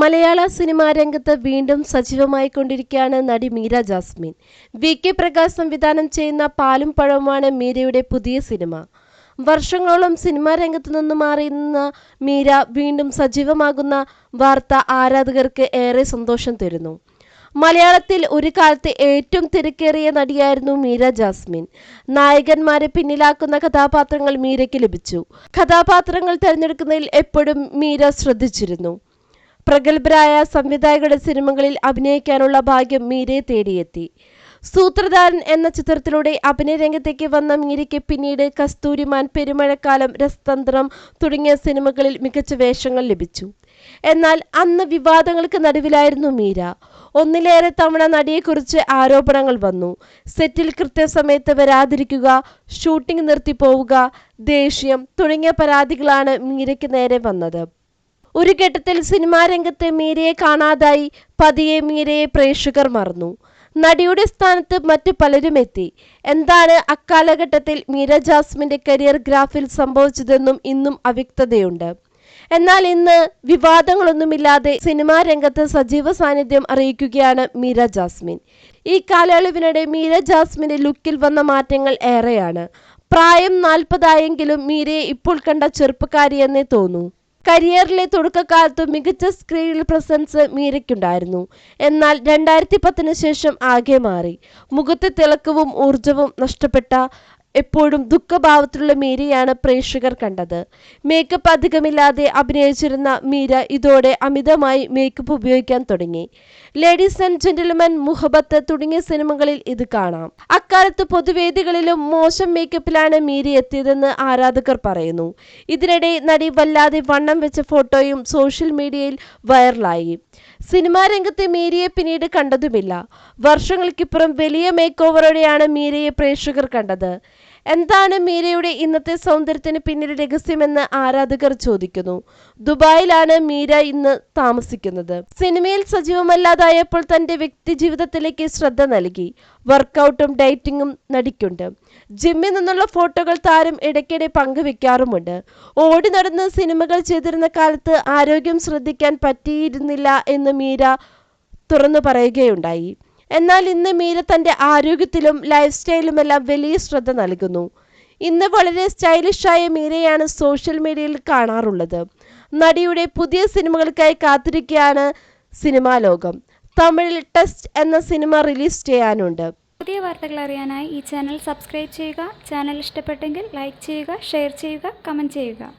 മലയാള cinema രംഗത്ത് വീണ്ടും സജീവമായി കൊണ്ടിരിക്കുകയാണ് നടി മീര ജാസ്മിൻ. വി കെ പ്രകാശ് സംവിധാനം ചെയ്യുന്ന പാലും പഴവുമാണ് മീരയുടെ പുതിയ സിനിമ. വർഷങ്ങളോളം സിനിമാ രംഗത്ത് നിന്ന് മാറി നിന്ന മീര വീണ്ടും സജീവമാകുന്ന വാർത്ത ആരാധകർക്ക് ഏറെ സന്തോഷം തരുന്നു. മലയാളത്തിൽ ഒരു കാലത്ത് ഏറ്റവും തിരക്കേറിയ നടിയായിരുന്നു മീര ജാസ്മിൻ. നായകന്മാരെ പിന്നിലാക്കുന്ന കഥാപാത്രങ്ങൾ മീരയ്ക്ക് ലഭിച്ചു. കഥാപാത്രങ്ങൾ തിരഞ്ഞെടുക്കുന്നതിൽ എപ്പോഴും മീര ശ്രദ്ധിച്ചിരുന്നു. പ്രഗത്ഭരായ സംവിധായകരുടെ സിനിമകളിൽ അഭിനയിക്കാനുള്ള ഭാഗ്യം മീരയെ തേടിയെത്തി. സൂത്രധാരൻ എന്ന ചിത്രത്തിലൂടെ അഭിനയരംഗത്തേക്ക് വന്ന മീരയ്ക്ക് പിന്നീട് കസ്തൂരിമാൻ പെരുമഴക്കാലം രസതന്ത്രം തുടങ്ങിയ സിനിമകളിൽ മികച്ച വേഷങ്ങൾ ലഭിച്ചു. എന്നാൽ അന്ന് വിവാദങ്ങൾക്ക് നടുവിലായിരുന്നു മീര. ഒന്നിലേറെ തവണ നടിയെക്കുറിച്ച് ആരോപണങ്ങൾ വന്നു. സെറ്റിൽ കൃത്യസമയത്ത് വരാതിരിക്കുക ഷൂട്ടിംഗ് നിർത്തിപ്പോവുക ദേഷ്യം തുടങ്ങിയ പരാതികളാണ് മീരയ്ക്ക് നേരെ വന്നത്. ഒരു ഘട്ടത്തിൽ സിനിമാ രംഗത്ത് മീരയെ കാണാതായി പതിയെ മീരയെ പ്രേക്ഷകർ മറന്നു. നടിയുടെ സ്ഥാനത്ത് മറ്റു പലരും എത്തി. എന്താണ് അക്കാലഘട്ടത്തിൽ മീര ജാസ്മിന്റെ കരിയർ ഗ്രാഫിൽ സംഭവിച്ചതെന്നും ഇന്നും അവ്യക്തതയുണ്ട്. എന്നാൽ ഇന്ന് വിവാദങ്ങളൊന്നുമില്ലാതെ സിനിമാ രംഗത്ത് സജീവ സാന്നിധ്യം അറിയിക്കുകയാണ് മീര ജാസ്മിൻ. ഈ കാലയളവിനിടെ മീര ജാസ്മിന്റെ ലുക്കിൽ വന്ന മാറ്റങ്ങൾ ഏറെയാണ്. പ്രായം നാൽപ്പതായെങ്കിലും മീരയെ ഇപ്പോൾ കണ്ട ചെറുപ്പക്കാരിയെന്നേ തോന്നൂ. കരിയറിലെ തുടക്കകാലത്ത് മികച്ച സ്ക്രീനിൽ പ്രസൻസ് മീരയ്ക്കുണ്ടായിരുന്നു. എന്നാൽ രണ്ടായിരത്തി പത്തിന് ശേഷം ആകെ മാറി. മുഖത്തെ തിളക്കവും ഊർജവും നഷ്ടപ്പെട്ട എപ്പോഴും ദുഃഖഭാവത്തിലുള്ള മീരയാണ് പ്രേക്ഷകർ കണ്ടത്. മേക്കപ്പ് അധികമില്ലാതെ അഭിനയിച്ചിരുന്ന മീര ഇതോടെ അമിതമായി മേക്കപ്പ് ഉപയോഗിക്കാൻ തുടങ്ങി. ലേഡീസ് ആൻഡ് ജെന്റിൽമാൻ മുഹബത്ത് തുടങ്ങിയ സിനിമകളിൽ ഇത് കാണാം. അക്കാലത്ത് പൊതുവേദികളിലും മോശം മേക്കപ്പിലാണ് മീര എത്തിയതെന്ന് ആരാധകർ പറയുന്നു. ഇതിനിടെ നടി വല്ലാതെ വണ്ണം വെച്ച ഫോട്ടോയും സോഷ്യൽ മീഡിയയിൽ വൈറലായി സിനിമാ രംഗത്തെ മീരയെ പിന്നീട് കണ്ടതുമില്ല. വർഷങ്ങൾക്കിപ്പുറം വലിയ മേക്കോവറോടെയാണ് മീരയെ പ്രേക്ഷകർ കണ്ടത്. എന്താണ് മീരയുടെ ഇന്നത്തെ സൗന്ദര്യത്തിന് പിന്നിലെ രഹസ്യമെന്ന് ആരാധകർ ചോദിക്കുന്നു. ദുബായിലാണ് മീര ഇന്ന് താമസിക്കുന്നത്. സിനിമയിൽ സജീവമല്ലാതായപ്പോൾ തന്റെ വ്യക്തി ജീവിതത്തിലേക്ക് ശ്രദ്ധ നൽകി. വർക്കൗട്ടും ഡയറ്റിങ്ങും നടിക്കുണ്ട്. ജിമ്മിൽ നിന്നുള്ള ഫോട്ടോകൾ താരം ഇടയ്ക്കിടെ പങ്കുവെക്കാറുമുണ്ട്. ഓടി നടന്ന് സിനിമകൾ ചെയ്തിരുന്ന കാലത്ത് ആരോഗ്യം ശ്രദ്ധിക്കാൻ പറ്റിയിരുന്നില്ല എന്ന് മീര തുറന്നു പറയുകയുണ്ടായി. എന്നാൽ ഇന്ന് മീര തന്റെ ആരോഗ്യത്തിലും ലൈഫ് സ്റ്റൈലുമെല്ലാം വലിയ ശ്രദ്ധ നൽകുന്നു. ഇന്ന് വളരെ സ്റ്റൈലിഷായ മീരയാണ് സോഷ്യൽ മീഡിയയിൽ കാണാറുള്ളത്. നടിയുടെ പുതിയ സിനിമകൾക്കായി കാത്തിരിക്കുകയാണ് സിനിമാ ലോകം. തമിഴിൽ ടെസ്റ്റ് എന്ന സിനിമ റിലീസ് ചെയ്യാനുണ്ട്. പുതിയ വാർത്തകൾ അറിയാനായി ഈ ചാനൽ സബ്സ്ക്രൈബ് ചെയ്യുക. ചാനൽ ഇഷ്ടപ്പെട്ടെങ്കിൽ ലൈക്ക് ചെയ്യുക ഷെയർ ചെയ്യുക കമന്റ് ചെയ്യുക.